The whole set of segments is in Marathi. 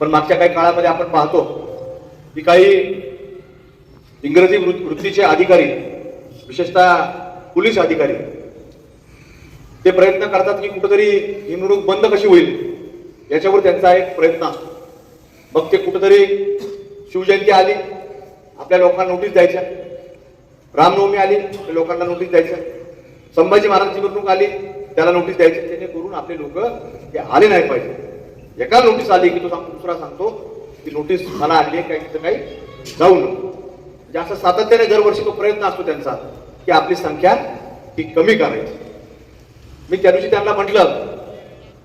पण मागच्या काही काळामध्ये आपण पाहतो की काही इंग्रजी वृ- वृत्तीचे अधिकारी विशेषतः पोलीस अधिकारी ते प्रयत्न करतात की कुठंतरी ही निवडणूक बंद कशी होईल याच्यावर त्यांचा एक प्रयत्न असतो. मग ते कुठंतरी शिवजयंती आली आपल्या लोकांना नोटीस द्यायच्या. रामनवमी आली आपल्या लोकांना नोटीस द्यायच्या. संभाजी महाराजांची निवडणूक आली त्याला नोटीस द्यायची. जेणेकरून आपले लोक ते आले नाही पाहिजे. एका नोटीस आली की तो सांगतो दुसरा सांगतो की नोटीस मला आली आहे काही तिथं काही जाऊ नको म्हणजे असं सातत्याने दरवर्षी तो प्रयत्न असतो त्यांचा की आपली संख्या ही कमी करायची. मी त्या दिवशी त्यांना म्हटलं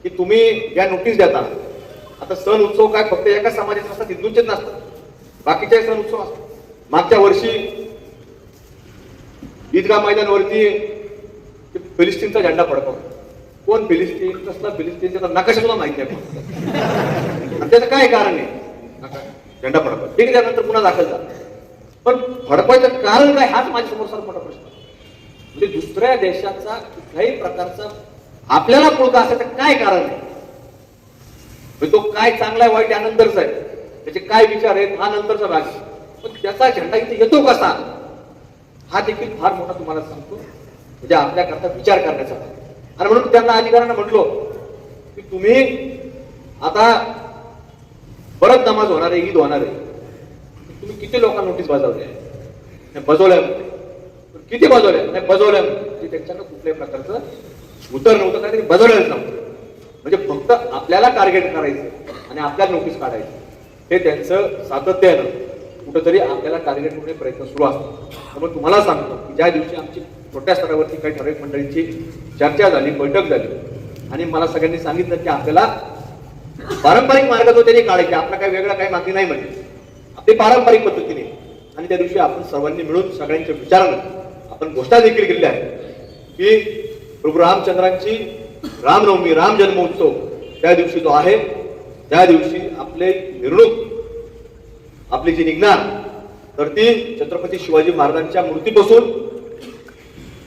की तुम्ही या नोटीस देता आता सण उत्सव काय फक्त एका समाजाचे असतात हिंदूंचेच नसतात. बाकीचे सण उत्सव असतात. मागच्या वर्षी ईदगाह मैदानवरती ते फिलिस्तीनचा झेंडा फडकवला. कोण फिलिस्तीन कसला फिलिस्तीन त्याचा नकाशा सुद्धा माहिती आहे त्याचं काय कारण आहे? नका- झेंडा फडकवा. ठीक आहे त्यानंतर पुन्हा दाखल झाला. पण फडकवायचं कारण काय? हाच माझ्यासमोर मोठा प्रश्न म्हणजे दुसऱ्या देशाचा कुठल्याही प्रकारचा आपल्याला पुळका असेल तर काय कारण आहे? म्हणजे तो काय चांगला आहे वाईट यानंतरच आहे. त्याचे काय विचार आहेत हा नंतरचा भाग पण त्याचा झेंडा इथे येतो कसा? हा देखील फार मोठा तुम्हाला सांगतो. म्हणजे आपल्याकरता विचार करण्याचा भाग आणि म्हणून त्यांना अधिकाऱ्यांना म्हटलो की तुम्ही आता परत नमाज होणार आहे ईद होणार आहे. तुम्ही किती लोकांना नोटीस बजावल्या नाही, बजवल्या किती बजवल्या नाही बजवल्या म्हणजे त्यांच्याकडे कुठल्याही प्रकारचं उत्तर नव्हतं काहीतरी बजवलेलं नव्हतं. म्हणजे फक्त आपल्याला टार्गेट करायचं आणि आपल्याला नोटीस काढायचं. हे त्यांचं सातत्यानं कुठंतरी आपल्याला टार्गेट करण्याचे प्रयत्न सुरू असतात. त्यामुळे तुम्हाला सांगतो की ज्या दिवशी आमची छोट्या स्तरावरती काही ठराविक मंडळींची चर्चा झाली बैठक झाली. आणि मला सगळ्यांनी सांगितलं की आपल्याला पारंपरिक मार्ग जो त्यांनी काढायचे आपला काही वेगळा काही मागणी नाही म्हणजे आपली पारंपरिक पद्धतीने. आणि त्या दिवशी आपण सर्वांनी मिळून सगळ्यांच्या विचारानं आपण घोषणा देखील केलेली आहे की प्रभू रामचंद्रांची रामनवमी राम जन्मोत्सव त्या दिवशी जो आहे त्या दिवशी आपले मिरवणूक आपली जी निघणार तर ती छत्रपती शिवाजी महाराजांच्या मूर्तीपासून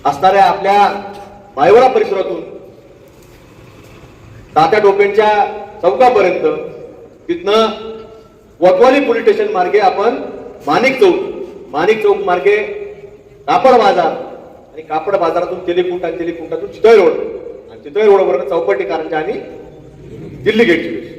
असणाऱ्या आपल्या मायवळा परिसरातून तात्या टोपेंच्या चौकापर्यंत तिथनं वतवाली पोलीस स्टेशन मार्गे आपण माणिक चौक माणिक चौक मार्गे कापड बाजार आणि कापड बाजारातून तेलीकुंट आणि तेलीकुंटातून चितळे रोड. आणि चितळ रोडवर चौपटी कारंजा आणि दिल्ली गेटची